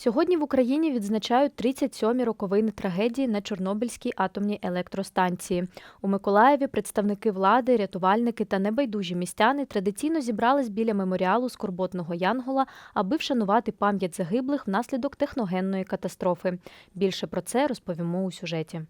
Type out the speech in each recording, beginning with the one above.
Сьогодні в Україні відзначають 37-мі роковини трагедії на Чорнобильській атомній електростанції. У Миколаєві представники влади, рятувальники та небайдужі містяни традиційно зібрались біля меморіалу скорботного Янгола, аби вшанувати пам'ять загиблих внаслідок техногенної катастрофи. Більше про це розповімо у сюжеті.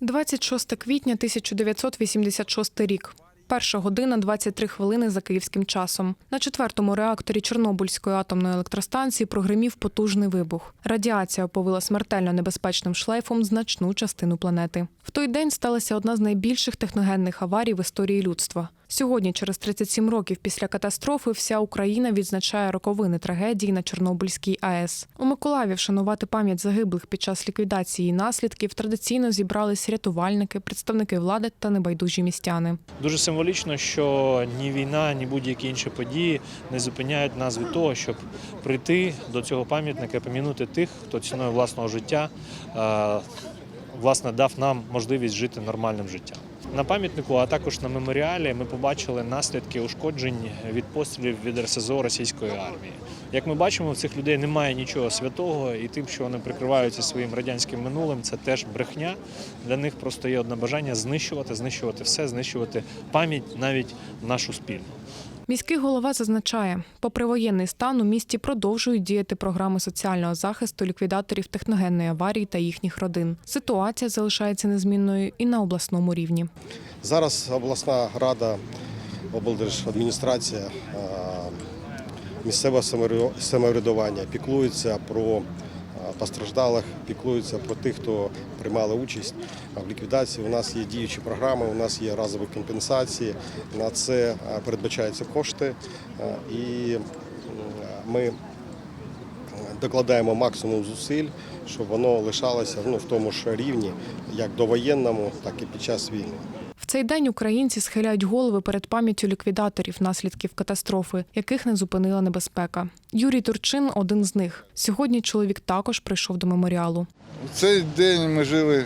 26 квітня 1986 рік. Перша година 23 хвилини за київським часом. На четвертому реакторі Чорнобильської атомної електростанції прогримів потужний вибух. Радіація оповила смертельно небезпечним шлейфом значну частину планети. В той день сталася одна з найбільших техногенних аварій в історії людства. Сьогодні, через 37 років після катастрофи, вся Україна відзначає роковини трагедії на Чорнобильській АЕС. У Миколаєві вшанувати пам'ять загиблих під час ліквідації наслідків традиційно зібрались рятувальники, представники влади та небайдужі містяни. Дуже символічно, що ні війна, ні будь-які інші події не зупиняють нас від того, щоб прийти до цього пам'ятника помінути тих, хто ціною власного життя власне дав нам можливість жити нормальним життям. На пам'ятнику, а також на меморіалі, ми побачили наслідки ушкоджень від пострілів від РСЗО російської армії. Як ми бачимо, в цих людей немає нічого святого, і тим, що вони прикриваються своїм радянським минулим, це теж брехня. Для них просто є одне бажання знищувати, знищувати все, знищувати пам'ять, навіть нашу спільну. Міський голова зазначає, попри воєнний стан у місті продовжують діяти програми соціального захисту ліквідаторів техногенної аварії та їхніх родин. Ситуація залишається незмінною і на обласному рівні. Зараз обласна рада, облдержадміністрація, е, місцеве самоврядування піклуються про постраждалих, піклуються про тих, хто приймали участь в ліквідації. У нас є діючі програми, у нас є разові компенсації. На це е, передбачаються кошти, е, і ми докладаємо максимум зусиль, щоб воно лишалося ну, в тому ж рівні, як довоєнному, так і під час війни. В цей день українці схиляють голови перед пам'яттю ліквідаторів наслідків катастрофи, яких не зупинила небезпека. Юрій Турчин один з них. Сьогодні чоловік також прийшов до меморіалу. У цей день ми жили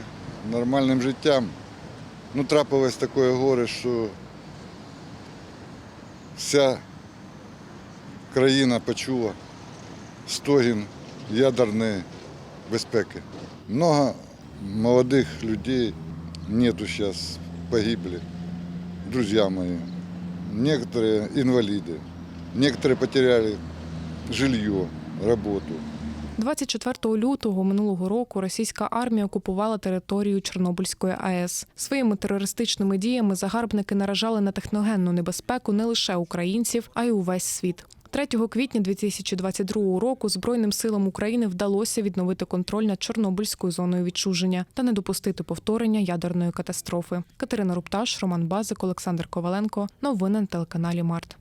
нормальним життям. Ну, трапилось таке горе, що вся країна почула стогін ядерної безпеки. Много молодих людей нету зараз, погибли, друзья мои. Некоторые инвалиды, некоторые потеряли жилье, работу. 24 лютого минулого року російська армія окупувала територію Чорнобильської АЕС. Своїми терористичними діями загарбники наражали на техногенну небезпеку не лише українців, а й увесь світ. 3 квітня 2022 року Збройним силам України вдалося відновити контроль над Чорнобильською зоною відчуження та не допустити повторення ядерної катастрофи. Катерина Рупташ, Роман Базик, Олександр Коваленко. Новини на телеканалі Март.